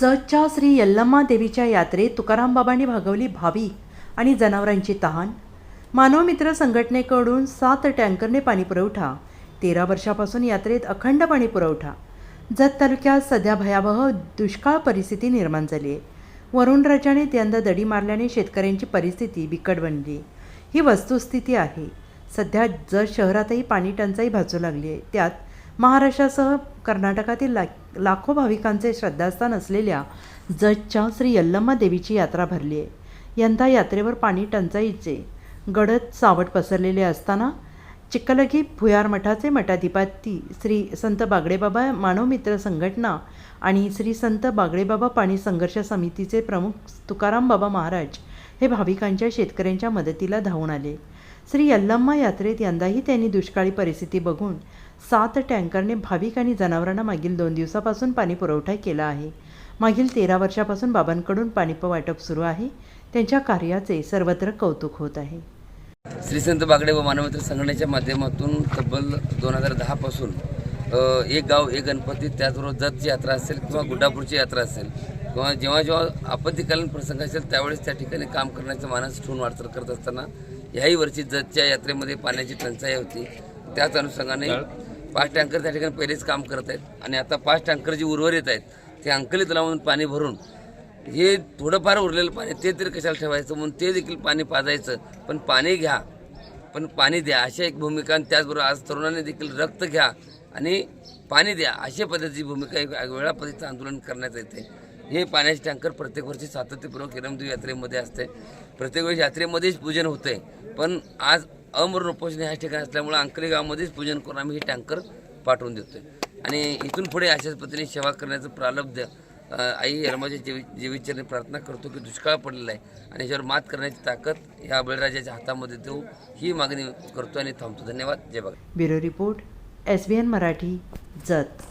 जजच्या श्री यल्लम्मा देवीच्या यात्रेत तुकाराम बाबांनी भागवली भाविक आणि जनावरांची तहान मानवमित्र संघटनेकडून सात टँकरने पाणीपुरवठा तेरा वर्षापासून यात्रेत अखंड पाणीपुरवठा जत तालुक्यात सध्या भयावह दुष्काळ परिस्थिती निर्माण झाली आहे. वरुण राजाने यंदा दडी मारल्याने शेतकऱ्यांची परिस्थिती बिकट बनली. ही वस्तुस्थिती आहे. सध्या जत शहरातही पाणी टंचाई भासू लागली आहे. त्यात महाराष्ट्रासह कर्नाटकातील ला लाखो भाविकांचे श्रद्धास्थान असलेल्या जजच्या श्री यल्लम्मा देवीची यात्रा भरली आहे यंदा यात्रेवर पाणी टंचाईचे गडद सावट पसरलेले असताना चिक्कलगी भुयार मठाचे मठाधिपती श्री संत बागडेबाबा मानवमित्र संघटना आणि श्री संत बागडेबाबा पाणी संघर्ष समितीचे प्रमुख तुकाराम बाबा महाराज हे भाविकांच्या शेतकऱ्यांच्या मदतीला धावून आले. श्री यल्लम्मा यात्रेत यंदाही त्यांनी दुष्काळी परिस्थिती बघून सात टँकरने भाविक आणि जनावरांना मागील दोन दिवसापासून पाणी पुरवठा केला आहे. मागील तेरा वर्षापासून बाबांकडून पाणी वाटप सुरू आहे. त्यांच्या कार्याचे सर्वत्र कौतुक होत आहे. श्री संत बागडे व मानवमित्र संघटनेच्या माध्यमातून तब्बल दोन हजार दहापासून एक गाव एक गणपती त्याचबरोबर जतची यात्रा असेल किंवा गुड्डापूरची यात्रा असेल किंवा जेव्हा जेव्हा आपत्तीकालीन प्रसंग असेल त्यावेळेस त्या ठिकाणी काम करण्याचं मानस ठेवून वाटचाल करत असताना याही वर्षी जतच्या यात्रेमध्ये पाण्याची टंचाई होती. त्याच अनुषंगाने पाच टँकर त्या ठिकाणी पहिलेच काम करत आहेत. आणि आता पाच टँकर जे उर्वरित आहेत ते अंकलित लावून पाणी भरून हे थोडंफार उरलेलं पाणी ते तरी कशाला ठेवायचं? म्हणून ते देखील पाणी पाजायचं. पण पाणी घ्या. पण पाणी द्या. अशी एक भूमिका आणि त्याचबरोबर आज तरुणांनी देखील रक्त घ्या आणि पाणी द्या. अशा पद्धतीची भूमिका एक वेगळ्या पद्धतीचं आंदोलन करण्यात येते. हे पाण्याचे टँकर प्रत्येक वर्षी सातत्यपूर्वक हिरमदेव यात्रेमध्ये असते. प्रत्येक वेळी यात्रेमध्येच पूजन होते. पण आज अमरण उपोषण ह्या ठिकाणी असल्यामुळे अंकली गावामध्येच पूजन करून आम्ही हे टँकर पाठवून देतोय. आणि इथून पुढे अशाच पद्धतीने सेवा करण्याचं प्रारब्ध आई रमाजी जीवी जीवितचरणी प्रार्थना करतो की दुष्काळ पडलेला आहे आणि याच्यावर मात करण्याची ताकद ह्या बळीराजाच्या हातामध्ये देऊ ही मागणी करतो आणि थांबतो. धन्यवाद. जय बाग bureau report S B N Marathi Jat.